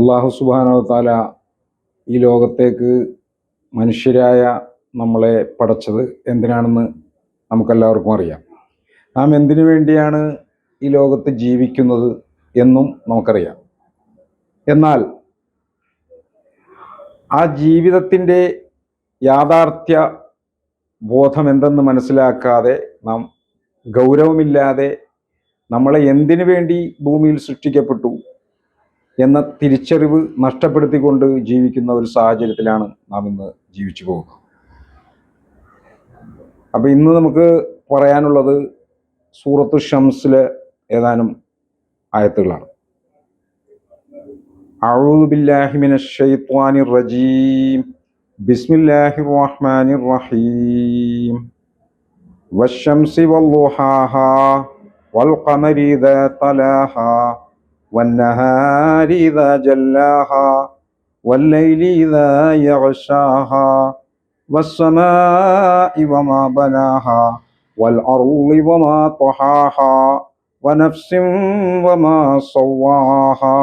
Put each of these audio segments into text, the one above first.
അള്ളാഹു സുബാനോ ഈ ലോകത്തേക്ക് മനുഷ്യരായ നമ്മളെ പടച്ചത് എന്തിനാണെന്ന് നമുക്കെല്ലാവർക്കും അറിയാം. നാം എന്തിനു വേണ്ടിയാണ് ഈ ലോകത്ത് ജീവിക്കുന്നത് എന്നും നമുക്കറിയാം. എന്നാൽ ആ ജീവിതത്തിന്റെ യാഥാർത്ഥ്യ ബോധം എന്തെന്ന് മനസ്സിലാക്കാതെ നാം ഗൗരവമില്ലാതെ നമ്മളെ എന്തിനു വേണ്ടി ഭൂമിയിൽ സൃഷ്ടിക്കപ്പെട്ടു? എന്ന തിരിച്ചറിവ് നഷ്ടപ്പെടുത്തിക്കൊണ്ട് ജീവിക്കുന്ന ഒരു സാഹചര്യത്തിലാണ് നാം ഇന്ന് ജീവിച്ചു പോകുന്നത്. അപ്പോൾ ഇന്ന് നമുക്ക് പറയാനുള്ളത് സൂറത്ത് ഷംസിലെ ഏതാനും ആയത്തുകളാണ്. അഴുബില്ലാഹിമിന റജീം. ബിസ്മില്ലാഹി റഹ്മാനി റഹീം. വശംസി വല്ലുഹാഹ വൽ ഖമരി തലാഹ. والنهار إذا جلاها والليل إذا يغشاها والسماء وما بناها والأرض وما طحاها ونفس وما سواها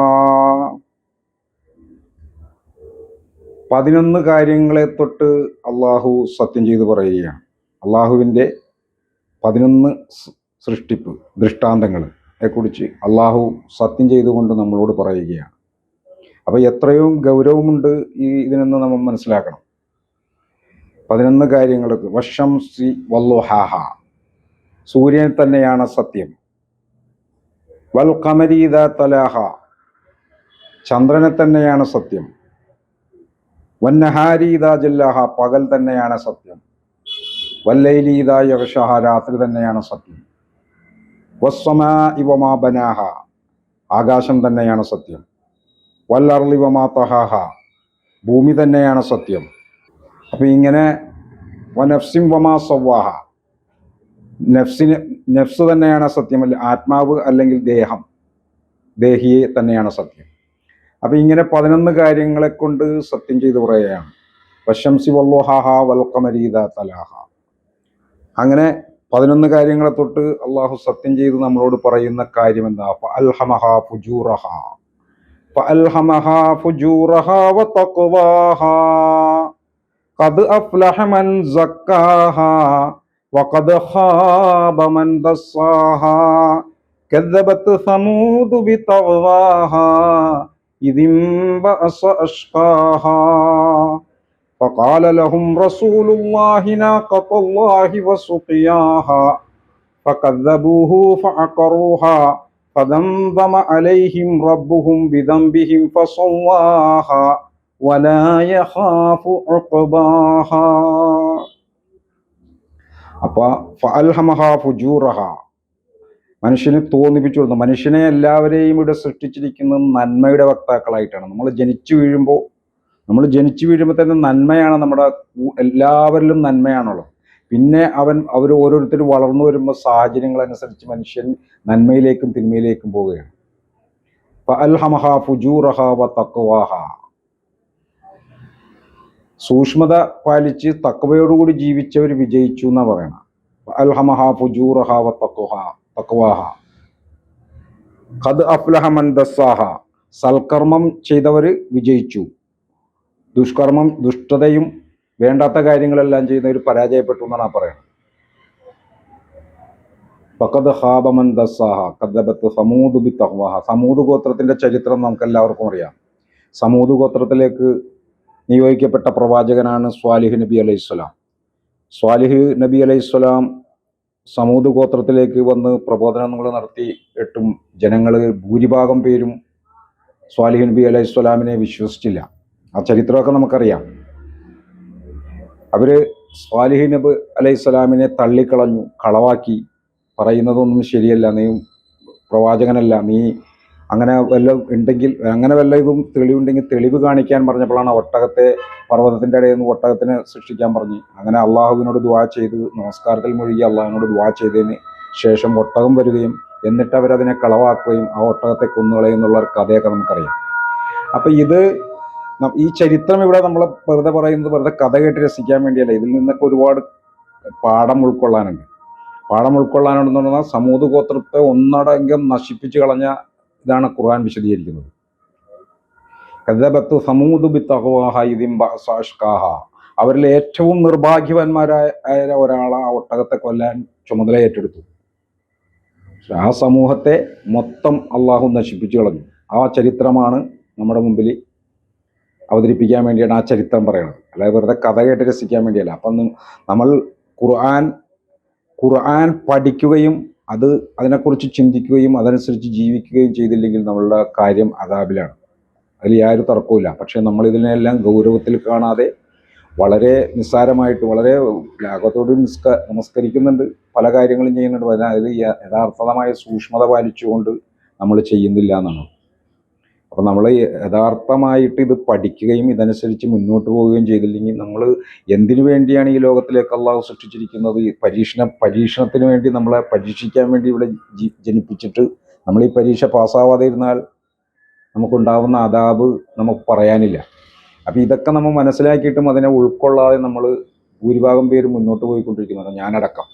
പതിനൊന്ന് കാര്യങ്ങളെ തൊട്ട് അള്ളാഹു സത്യം ചെയ്ത് പറയുകയാണ് അള്ളാഹുവിൻ്റെ പതിനൊന്ന് സ് സൃഷ്ടിപ്പ് ദൃഷ്ടാന്തങ്ങളെ കുറിച്ച് അള്ളാഹു സത്യം ചെയ്തുകൊണ്ട് നമ്മളോട് പറയുകയാണ്. അപ്പോൾ എത്രയും ഗൗരവമുണ്ട് ഈ ഇതിനെന്ന് നമ്മൾ മനസ്സിലാക്കണം. പതിനൊന്ന് കാര്യങ്ങൾക്ക് വശം സി വല്ലോഹാഹ സൂര്യൻ തന്നെയാണ് സത്യം. വൽ കമരീദ തലാഹ ചന്ദ്രനെ തന്നെയാണ് സത്യം. വന്നഹാരീദ ജല്ലാഹ പകൽ തന്നെയാണ് സത്യം. വല്ലൈലീദ യവഷഹ രാത്രി തന്നെയാണ് സത്യം. ബനാഹ. ആകാശം തന്നെയാണ് സത്യം. വല്ലർലിവമാ തഹാഹ. ഭൂമി തന്നെയാണ് സത്യം. അപ്പൊ ഇങ്ങനെ വനഫ്സിം വമാ സവ്വാഹ. നഫ്സിന് നഫ്സ് തന്നെയാണ് സത്യം. അല്ല ആത്മാവ് അല്ലെങ്കിൽ ദേഹം. ദേഹിയെ തന്നെയാണ് സത്യം. അപ്പൊ ഇങ്ങനെ പതിനൊന്ന് കാര്യങ്ങളെ കൊണ്ട് സത്യം ചെയ്തു പറയുകയാണ്. വശംസി വല്ലോഹാഹ വൽക്കമരീത തലാഹ. അങ്ങനെ പതിനൊന്ന് കാര്യങ്ങളെ തൊട്ട് അള്ളാഹു സത്യം ചെയ്ത് നമ്മളോട് പറയുന്ന കാര്യം എന്താ അൽഹമഹ ഫുജൂറഹ فألهمها فجورها وتقواها قد أفلح من زكاها وقد خاب من دساها كذبت ثمود بطغواها إذ انبأس أشقاها فقال لهم رسول الله ناقة الله وسقياها فكذبوه فعقروها فذنبم عليهم ربهم بذنبهم فصواها ولا يخاف عقباها അപ്പൊ ഫഅൽഹമഹ ഫുജൂറഹ മനുഷ്യനെ തോന്നിപ്പിച്ചു കൊടുത്തു മനുഷ്യനെ എല്ലാവരെയും ഇവിടെ സൃഷ്ടിച്ചിരിക്കുന്നത് നന്മയുടെ വക്താക്കളായിട്ടാണ് നമ്മൾ ജനിച്ചു വീഴുമ്പോൾ നമ്മൾ ജനിച്ചു വീഴുമ്പോൾ തന്നെ നന്മയാണ് നമ്മുടെ എല്ലാവരിലും നന്മയാണല്ലോ. പിന്നെ അവൻ അവർ ഓരോരുത്തരും വളർന്നു വരുമ്പോൾ സാഹചര്യങ്ങളനുസരിച്ച് മനുഷ്യൻ നന്മയിലേക്കും തിന്മയിലേക്കും പോവുകയാണ്. സൂക്ഷ്മത പാലിച്ച് തക്കവയോടുകൂടി ജീവിച്ചവർ വിജയിച്ചു എന്നാ പറയണം. അൽഹമഹ അഫ്ലഹ മൻ സൽക്കർമ്മം ചെയ്തവര് വിജയിച്ചു. ദുഷ്കർമ്മം ദുഷ്ടതയും വേണ്ടാത്ത കാര്യങ്ങളെല്ലാം ചെയ്യുന്നവർ പരാജയപ്പെട്ടു എന്നാണ് ആ പറയുന്നത്. ഫഖദ് ഖാബ ദസാഹ ദസ്സാഹ കദ്ദബത്ത് സമൂദ് ബി തഖ്വാഹ സമൂദ് ഗോത്രത്തിന്റെ ചരിത്രം നമുക്ക് എല്ലാവർക്കും അറിയാം. സമൂദ് ഗോത്രത്തിലേക്ക് നിയോഗിക്കപ്പെട്ട പ്രവാചകനാണ് സ്വാലിഹ് നബി അലൈഹി സ്വലാം. സ്വാലിഹ് നബി അലൈഹി സ്വലാം സമൂത് ഗോത്രത്തിലേക്ക് വന്ന് പ്രബോധനങ്ങൾ നടത്തി. എട്ടും ജനങ്ങൾ ഭൂരിഭാഗം പേരും സ്വാലിഹ് നബി അലൈഹി സ്വലാമിനെ വിശ്വസിച്ചില്ല. ആ ചരിത്രമൊക്കെ നമുക്കറിയാം. അവർ സ്വാലിഹി നബ് അലൈഹി സ്വലാമിനെ തള്ളിക്കളഞ്ഞു കളവാക്കി. പറയുന്നതൊന്നും ശരിയല്ല നീ പ്രവാചകനല്ല നീ അങ്ങനെ വല്ല ഉണ്ടെങ്കിൽ അങ്ങനെ വല്ല ഇതും തെളിവുണ്ടെങ്കിൽ തെളിവ് കാണിക്കാൻ പറഞ്ഞപ്പോഴാണ് ഒട്ടകത്തെ പർവതത്തിന്റെ ഇടയിൽ നിന്ന് ഒട്ടകത്തിനെ സൃഷ്ടിക്കാൻ പറഞ്ഞു. അങ്ങനെ അള്ളാഹുവിനോട് ദുവാ ചെയ്ത് നമസ്കാരത്തിൽ മുഴുകി അള്ളാഹുവിനോട് ദുവാ ചെയ്തതിന് ശേഷം ഒട്ടകം വരികയും എന്നിട്ട് അവരതിനെ കളവാക്കുകയും ആ ഒട്ടകത്തെ കൊന്നുകളയും എന്നുള്ള കഥയൊക്കെ നമുക്കറിയാം. അപ്പം ഇത് ഈ ചരിത്രം ഇവിടെ നമ്മൾ വെറുതെ പറയുന്നത് വെറുതെ കഥ കേട്ട് രസിക്കാൻ വേണ്ടിയല്ല. ഇതിൽ നിന്നൊക്കെ ഒരുപാട് പാഠം ഉൾക്കൊള്ളാനുണ്ട്. പാഠം ഉൾക്കൊള്ളാനുണ്ടെന്ന് പറഞ്ഞാൽ സമൂത് ഗോത്രത്തെ ഒന്നടങ്കം നശിപ്പിച്ചു കളഞ്ഞ ഇതാണ് ഖുർആൻ വിശദീകരിക്കുന്നത്. കദബത്ത് സമൂത് ബി തഖ്വാഹ ഇദിൻ ബഅസ അവരിൽ ഏറ്റവും നിർഭാഗ്യവാന്മാരായ ഒരാളെ ആ ഒട്ടകത്തെ കൊല്ലാൻ ചുമതല ഏറ്റെടുത്തു. ആ സമൂഹത്തെ മൊത്തം അള്ളാഹു നശിപ്പിച്ചു കളഞ്ഞു. ആ ചരിത്രമാണ് നമ്മുടെ മുമ്പിൽ അവതരിപ്പിക്കാൻ വേണ്ടിയാണ് ആ ചരിത്രം പറയുന്നത്. അല്ലാതെ വെറുതെ കഥ കേട്ട് രസിക്കാൻ വേണ്ടിയല്ല. അപ്പം നമ്മൾ ഖുർആൻ ഖുർആൻ പഠിക്കുകയും അത് അതിനെക്കുറിച്ച് ചിന്തിക്കുകയും അതനുസരിച്ച് ജീവിക്കുകയും ചെയ്തില്ലെങ്കിൽ നമ്മളുടെ കാര്യം അതാബിലാണ് അതിൽ യാതൊരു തർക്കവുമില്ല. പക്ഷേ നമ്മൾ ഇതിനെല്ലാം ഗൗരവത്തിൽ കാണാതെ വളരെ നിസ്സാരമായിട്ട് വളരെ ലാഘത്തോട് നിസ്ക നമസ്കരിക്കുന്നുണ്ട് പല കാര്യങ്ങളും ചെയ്യുന്നുണ്ട്. അതിൽ യഥാർത്ഥമായ സൂക്ഷ്മത പാലിച്ചുകൊണ്ട് നമ്മൾ ചെയ്യുന്നില്ല എന്നാണ് അപ്പോൾ നമ്മൾ യഥാർത്ഥമായിട്ട് ഇത് പഠിക്കുകയും ഇതനുസരിച്ച് മുന്നോട്ട് പോവുകയും ചെയ്തില്ലെങ്കിൽ നമ്മൾ എന്തിനു വേണ്ടിയാണ് ഈ ലോകത്തിലേക്ക് അള്ളാഹു സൃഷ്ടിച്ചിരിക്കുന്നത്? ഈ പരീക്ഷണ പരീക്ഷണത്തിന് വേണ്ടി നമ്മളെ പരീക്ഷിക്കാൻ വേണ്ടി ഇവിടെ ജനിപ്പിച്ചിട്ട് നമ്മൾ ഈ പരീക്ഷ പാസ്സാവാതെ ഇരുന്നാൽ നമുക്കുണ്ടാവുന്ന അതാബ് നമുക്ക് പറയാനില്ല. അപ്പം ഇതൊക്കെ നമ്മൾ മനസ്സിലാക്കിയിട്ടും അതിനെ ഉൾക്കൊള്ളാതെ നമ്മൾ ഭൂരിഭാഗം പേര് മുന്നോട്ട് പോയിക്കൊണ്ടിരിക്കുന്നത് ഞാനടക്കം.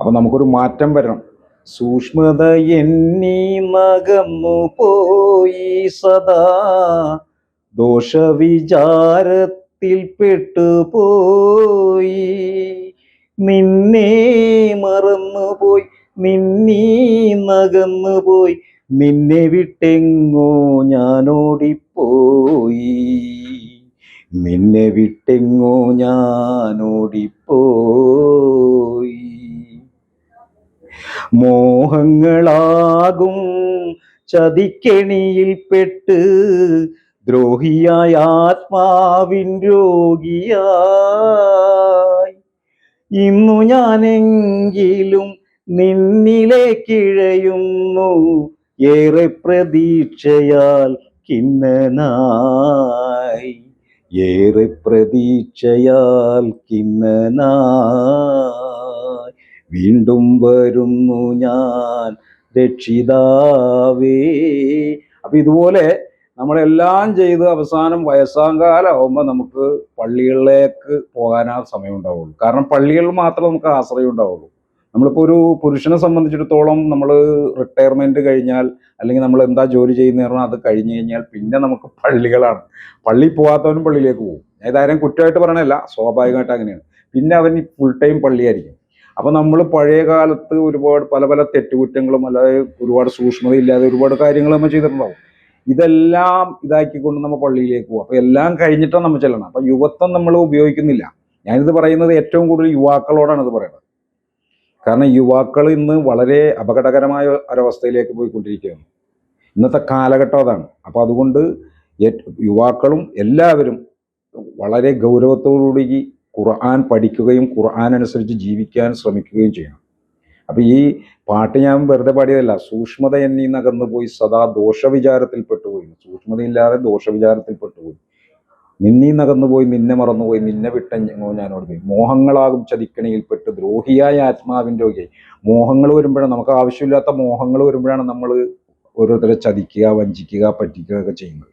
അപ്പം നമുക്കൊരു മാറ്റം വരണം. സൂക്ഷ്മത എന്നീ നകന്നു പോയി സദാ. ദോഷവിചാരത്തിൽ പെട്ടുപോയി നിന്നെ മറന്നുപോയി നിന്നീ നകന്നു പോയി നിന്നെ വിട്ടെങ്ങോ ഞാനോടിപ്പോയി. നിന്നെ വിട്ടെങ്ങോ ഞാൻ ഓടിപ്പോയി മോഹങ്ങളാകും ചതിക്കെണിയിൽപ്പെട്ട് ദ്രോഹിയായ ആത്മാവിൻ രോഗിയായി. ഇന്നു ഞാനെങ്കിലും നിന്നിലേക്കിഴയുന്നു ഏറെ പ്രതീക്ഷയാൽ കിന്നനായി. ഏറെ പ്രതീക്ഷയാൽ കിന്നനായി. വീണ്ടും വരുന്നു ഞാൻ രക്ഷിതാവേ. അപ്പൊ ഇതുപോലെ നമ്മളെല്ലാം ചെയ്ത് അവസാനം വയസ്സാം കാലമാകുമ്പോൾ നമുക്ക് പള്ളികളിലേക്ക് പോകാൻ ആ സമയം ഉണ്ടാവുള്ളൂ. കാരണം പള്ളികളിൽ മാത്രമേ നമുക്ക് ആശ്രയം ഉണ്ടാവുള്ളൂ. നമ്മളിപ്പോൾ ഒരു പുരുഷനെ സംബന്ധിച്ചിടത്തോളം നമ്മൾ റിട്ടയർമെന്റ് കഴിഞ്ഞാൽ അല്ലെങ്കിൽ നമ്മൾ എന്താ ജോലി ചെയ്യുന്ന പറഞ്ഞാൽ അത് കഴിഞ്ഞ് കഴിഞ്ഞാൽ പിന്നെ നമുക്ക് പള്ളികളാണ്. പള്ളി പോകാത്തവനും പള്ളിയിലേക്ക് പോകും. ഏതായാലും കുറ്റമായിട്ട് പറയണല്ല സ്വാഭാവികമായിട്ട് അങ്ങനെയാണ്. പിന്നെ അവൻ ഫുൾ ടൈം പള്ളിയായിരിക്കും. അപ്പം നമ്മൾ പഴയ കാലത്ത് ഒരുപാട് പല പല തെറ്റുകുറ്റങ്ങളും അല്ലാതെ ഒരുപാട് സൂക്ഷ്മതയില്ലാതെ ഒരുപാട് കാര്യങ്ങൾ നമ്മൾ ചെയ്തിട്ടുണ്ടാവും. ഇതെല്ലാം ഇതാക്കിക്കൊണ്ട് നമ്മൾ പള്ളിയിലേക്ക് പോകും അപ്പോൾ എല്ലാം കഴിഞ്ഞിട്ടാണ് നമ്മൾ ചെല്ലണം. അപ്പം യുവത്വം നമ്മൾ ഉപയോഗിക്കുന്നില്ല. ഞാനിത് പറയുന്നത് ഏറ്റവും കൂടുതൽ യുവാക്കളോടാണ് ഇത് പറയുന്നത്. കാരണം യുവാക്കൾ ഇന്ന് വളരെ അപകടകരമായ ഒരവസ്ഥയിലേക്ക് പോയിക്കൊണ്ടിരിക്കുകയാണ്. ഇന്നത്തെ കാലഘട്ടം അതാണ്. അപ്പോൾ അതുകൊണ്ട് യുവാക്കളും എല്ലാവരും വളരെ ഗൗരവത്തോടുകൂടി ഖുർആൻ പഠിക്കുകയും ഖുർആൻ അനുസരിച്ച് ജീവിക്കാൻ ശ്രമിക്കുകയും ചെയ്യണം. അപ്പം ഈ പാട്ട് ഞാൻ വെറുതെ പാടിയതല്ല സൂക്ഷ്മത എന്നീ നകന്നു പോയി സദാ ദോഷവിചാരത്തിൽ പെട്ടുപോയി സൂക്ഷ്മതയില്ലാതെ ദോഷവിചാരത്തിൽ പെട്ടുപോയി നിന്നീ നകന്നുപോയി നിന്നെ മറന്നുപോയി നിന്നെ വിട്ട ഞാനോട് പോയി. മോഹങ്ങളാകും ചതിക്കണിയിൽപ്പെട്ട് ദ്രോഹിയായ ആത്മാവിന്റെ രോഗിയായി മോഹങ്ങൾ വരുമ്പോഴാണ് നമുക്ക് ആവശ്യമില്ലാത്ത മോഹങ്ങൾ വരുമ്പോഴാണ് നമ്മൾ ഓരോരുത്തരെ ചതിക്കുക വഞ്ചിക്കുക പറ്റിക്കുക ഒക്കെ ചെയ്യുന്നത്.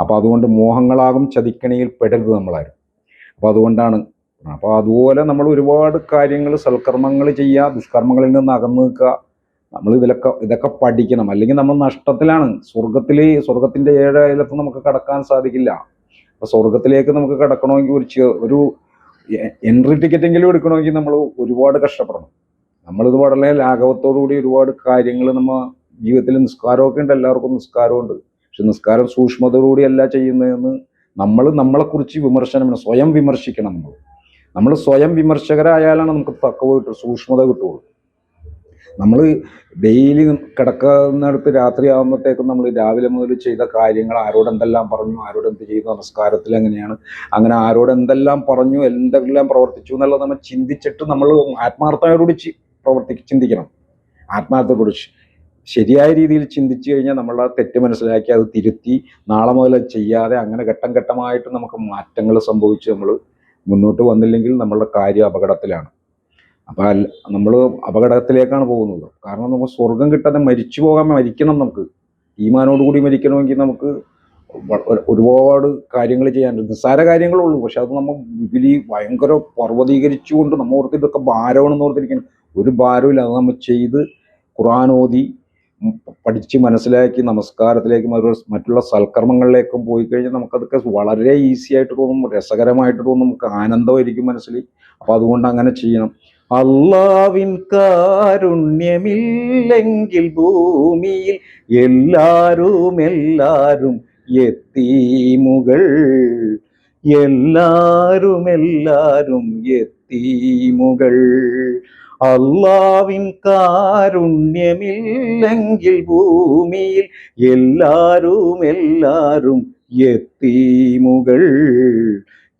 അപ്പോൾ അതുകൊണ്ട് മോഹങ്ങളാകും ചതിക്കണിയിൽ പെടരുത് നമ്മളാരും. അപ്പോൾ അതുകൊണ്ടാണ്. അപ്പോൾ അതുപോലെ നമ്മൾ ഒരുപാട് കാര്യങ്ങൾ സൽക്കർമ്മങ്ങൾ ചെയ്യുക ദുഷ്കർമ്മങ്ങളിൽ നിന്ന് അകന്നു നിൽക്കുക. നമ്മൾ ഇതിലൊക്കെ ഇതൊക്കെ പഠിക്കണം. അല്ലെങ്കിൽ നമ്മൾ നഷ്ടത്തിലാണ്. സ്വർഗത്തിൽ സ്വർഗത്തിന്റെ ഏഴ് അയലത്ത് നമുക്ക് കടക്കാൻ സാധിക്കില്ല. അപ്പോൾ സ്വർഗത്തിലേക്ക് നമുക്ക് കടക്കണമെങ്കിൽ ഒരു ഒരു എൻട്രി ടിക്കറ്റെങ്കിലും എടുക്കണമെങ്കിൽ നമ്മൾ ഒരുപാട് കഷ്ടപ്പെടണം. നമ്മളിത് വളരെ ലാഘവത്തോടുകൂടി ഒരുപാട് കാര്യങ്ങൾ നമ്മൾ ജീവിതത്തിൽ നിസ്കാരമൊക്കെ ഉണ്ട്. എല്ലാവർക്കും നിസ്കാരമുണ്ട്. പക്ഷെ നിസ്കാരം സൂക്ഷ്മതയോടുകൂടി അല്ല ചെയ്യുന്നതെന്ന് നമ്മൾ നമ്മളെക്കുറിച്ച് വിമർശനം സ്വയം വിമർശിക്കണം നമ്മൾ. നമ്മൾ സ്വയം വിമർശകരായാലാണ് നമുക്ക് തക്കവ് കിട്ടും സൂക്ഷ്മത കിട്ടുള്ളൂ നമ്മൾ ഡെയിലി കിടക്കുന്നിടത്ത് രാത്രിയാകുമ്പോഴത്തേക്കും നമ്മൾ രാവിലെ മുതൽ ചെയ്ത കാര്യങ്ങൾ ആരോട് എന്തെല്ലാം പറഞ്ഞു ആരോട് എന്ത് ചെയ്തു നമസ്കാരത്തിൽ എങ്ങനെയാണ് അങ്ങനെ ആരോട് എന്തെല്ലാം പറഞ്ഞു എന്തെല്ലാം പ്രവർത്തിച്ചു എന്നുള്ളത് നമ്മൾ ചിന്തിച്ചിട്ട് നമ്മൾ ആത്മാർത്ഥതയോടുകൂടി ചി- പ്രവർത്തി ചിന്തിക്കണം. ആത്മാർത്ഥതയോടുകൂടി ശരിയായ രീതിയിൽ ചിന്തിച്ചു കഴിഞ്ഞാൽ നമ്മൾ ആ തെറ്റ് മനസ്സിലാക്കി അത് തിരുത്തി നാളെ മുതൽ ചെയ്യാതെ അങ്ങനെ ഘട്ടം ഘട്ടമായിട്ട് നമുക്ക് മാറ്റങ്ങൾ സംഭവിച്ച് നമ്മൾ മുന്നോട്ട് വന്നില്ലെങ്കിൽ നമ്മളുടെ കാര്യം അപകടത്തിലാണ്. അപ്പോൾ നമ്മൾ അപകടത്തിലേക്കാണ് പോകുന്നത്. കാരണം നമുക്ക് സ്വർഗം കിട്ടാതെ മരിച്ചു പോകാൻ മരിക്കണം നമുക്ക്. ഈമാനോടുകൂടി മരിക്കണമെങ്കിൽ നമുക്ക് ഒരുപാട് കാര്യങ്ങൾ ചെയ്യാനുണ്ട് നിസ്സാര കാര്യങ്ങളുള്ളൂ പക്ഷെ അത് നമ്മൾ വിപുലി ഭയങ്കര പർവതീകരിച്ചുകൊണ്ട് നമ്മൾ ഓർത്ത് ഇതൊക്കെ ഭാരമാണെന്ന് ഓർത്തിരിക്കണം. ഒരു ഭാരമില്ല അത് നമ്മൾ ചെയ്ത് ഉം പഠിച്ച് മനസ്സിലാക്കി നമസ്കാരത്തിലേക്കും അതുപോലെ മറ്റുള്ള സൽക്കർമ്മങ്ങളിലേക്കും പോയി കഴിഞ്ഞാൽ നമുക്കതൊക്കെ വളരെ ഈസി ആയിട്ട് തോന്നും രസകരമായിട്ട് തോന്നും നമുക്ക് ആനന്ദമായിരിക്കും മനസ്സിൽ. അപ്പോൾ അതുകൊണ്ട് അങ്ങനെ ചെയ്യണം. അള്ളാവിൻ കാരുണ്യമില്ലെങ്കിൽ ഭൂമിയിൽ എല്ലാരും എല്ലാരും എത്തീമുകൾ എല്ലാരും എല്ലാരും എത്തീമുകൾ അള്ളാവിൻ കാരുണ്യമില്ലെങ്കിൽ ഭൂമിയിൽ എല്ലാരും എല്ലാരും എത്തീമുകൾ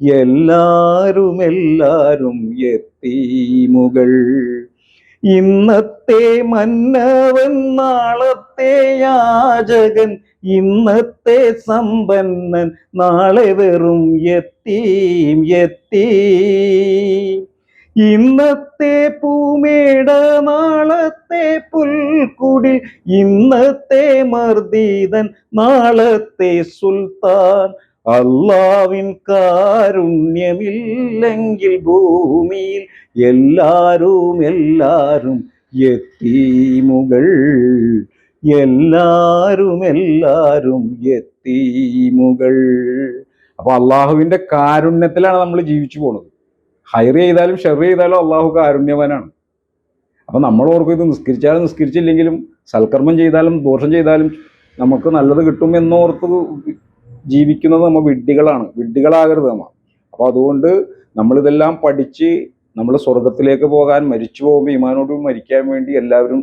എല്ലാരും എല്ലാരും എത്തീമുകൾ ഇന്നത്തെ മന്നവൻ നാളത്തെ യാചകൻ ഇന്നത്തെ സമ്പന്നൻ നാളെ വെറും എത്തീം എത്തീം. ഇന്നത്തെ പൂമേട നാളത്തെ പുൽക്കുടിൽ ഇന്നത്തെ മർദീതൻ നാളത്തെ സുൽത്താൻ. അള്ളാവിൻ കാരുണ്യമില്ലെങ്കിൽ ഭൂമിയിൽ എല്ലാരും എല്ലാരും എത്തീമുകൾ എല്ലാരും എല്ലാരും എത്തീമുകൾ അപ്പൊ അള്ളാഹുവിന്റെ കാരുണ്യത്തിലാണ് നമ്മൾ ജീവിച്ചു പോണത്. ഹയർ ചെയ്താലും ഷെർ ചെയ്താലും അള്ളാഹു കാരുണ്യവാനാണ്. അപ്പം നമ്മൾ ഓർക്കും ഇത് നിസ്കരിച്ചാലും നിസ്കരിച്ചില്ലെങ്കിലും സൽക്കർമ്മം ചെയ്താലും ദോഷം ചെയ്താലും നമുക്ക് നല്ലത് കിട്ടും എന്നോർത്ത് ജീവിക്കുന്നത് നമ്മൾ വിഡ്ഢികളാണ്. വിഡ്ഢികളാകരുത് നമ്മൾ അപ്പോൾ അതുകൊണ്ട് നമ്മളിതെല്ലാം പഠിച്ച് നമ്മൾ സ്വർഗത്തിലേക്ക് പോകാൻ മരിച്ചു പോകുമ്പോൾ ഇമാനോട് മരിക്കാൻ വേണ്ടി എല്ലാവരും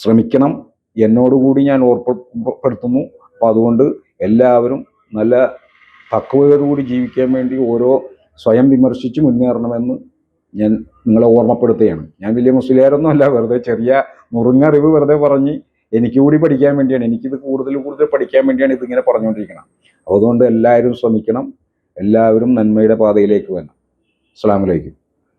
ശ്രമിക്കണം. എന്നോടുകൂടി ഞാൻ ഓർമ്മപ്പെടുത്തുന്നു അപ്പോൾ അതുകൊണ്ട് എല്ലാവരും നല്ല തക്കവയോടുകൂടി ജീവിക്കാൻ വേണ്ടി ഓരോ സ്വയം വിമർശിച്ച് മുന്നേറണമെന്ന് ഞാൻ നിങ്ങളെ ഓർമ്മപ്പെടുത്തുകയാണ്. ഞാൻ വലിയ മുസ്ലിയാരൊന്നും അല്ല. വെറുതെ ചെറിയ നുറുങ്ങറിവ് വെറുതെ പറഞ്ഞ് എനിക്ക് കൂടി പഠിക്കാൻ വേണ്ടിയാണ് എനിക്കിത് കൂടുതൽ കൂടുതൽ പഠിക്കാൻ വേണ്ടിയാണ് ഇതിങ്ങനെ പറഞ്ഞുകൊണ്ടിരിക്കണം അതുകൊണ്ട് എല്ലാവരും ശ്രമിക്കണം. എല്ലാവരും നന്മയുടെ പാതയിലേക്ക് വരണം. അസ്സാം വലൈക്കും